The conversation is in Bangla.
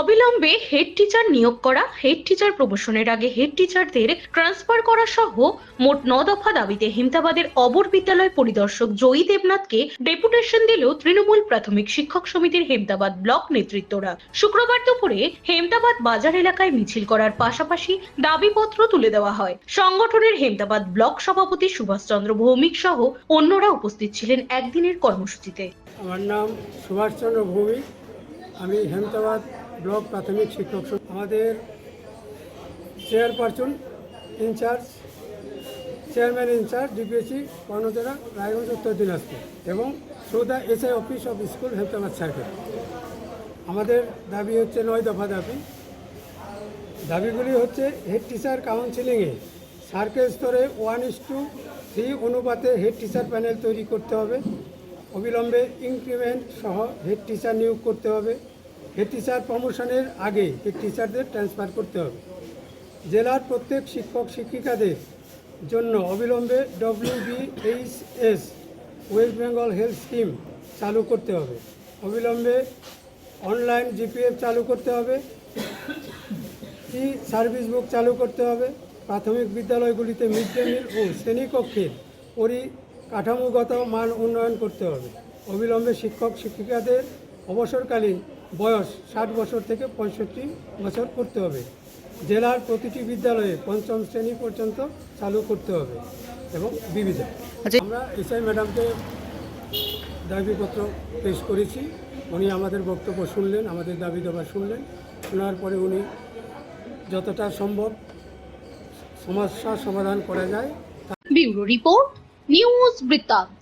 অবিলম্বে হেড টিচার নিয়োগ করা হেড টিচার প্রমোশনের আগে হেড টিচারদের ট্রান্সফার করা সহ মোট ন দফা দাবিতে হেমতাবাদের অবর বিদ্যালয় পরিদর্শক জয়ী দেবনাথকে ডেপুটেশন দিল তৃণমূল প্রাথমিক শিক্ষক সমিতির হেমতাবাদ ব্লক নেতৃত্বরা। শুক্রবার দুপুরে হেমতাবাদ বাজার এলাকায় মিছিল করার পাশাপাশি দাবিপত্র তুলে দেওয়া হয়। সংগঠনের হেমতাবাদ ব্লক সভাপতি সুভাষচন্দ্র ভৌমিক সহ অন্যরা উপস্থিত ছিলেন একদিনের কর্মসূচিতে। আমার নাম সুভাষচন্দ্র ভৌমিক। আমি হেমতাবাদ ব্লক প্রাথমিক শিক্ষক আমাদের chairperson in charge, chairman in charge DPSC কর্ণধারা Raiganj, Uttar Dinajpur এবং সৌদা SI office of school Hemtabad circle. আমাদের দাবি হচ্ছে নয় দফা দাবি। দাবিগুলি হচ্ছে, হেড টিচার কাউন্সিলিংয়ে সার্কেল স্তরে ওয়ান ইস টু থ্রি অনুপাতে হেড টিচার প্যানেল তৈরি করতে হবে। অবিলম্বে ইনক্রিমেন্ট সহ হেড টিচার নিয়োগ করতে হবে। হেড টিচার প্রমোশনের আগে হেড টিচারদের ট্রান্সফার করতে হবে। জেলার প্রত্যেক শিক্ষক শিক্ষিকাদের জন্য অবিলম্বে WBHS West Bengal health scheme চালু করতে হবে। অবিলম্বে অনলাইন জিপিএফ চালু করতে হবে। ই সার্ভিস বুক চালু করতে হবে। প্রাথমিক বিদ্যালয়গুলিতে মিড ডে মিল ও শ্রেণীকক্ষের পরিকাঠামোগত মান উন্নয়ন করতে হবে। অবিলম্বে শিক্ষক শিক্ষিকাদের অবসরকালীন বয়স ষাট বছর থেকে পঁয়ষট্টি বছর করতে হবে। জেলার প্রতিটি বিদ্যালয়ে পঞ্চম শ্রেণি পর্যন্ত চালু করতে হবে এবং বিবিধ। আমরা এসআই ম্যাডামকে দাবিপত্র পেশ করেছি। উনি আমাদের বক্তব্য শুনলেন আমাদের দাবি দেওয়া শুনলেন। শোনার পরে উনি যতটা সম্ভব সমস্যার সমাধান করা যায় ব্যুরো রিপোর্ট নিউজ বৃত্তান্ত।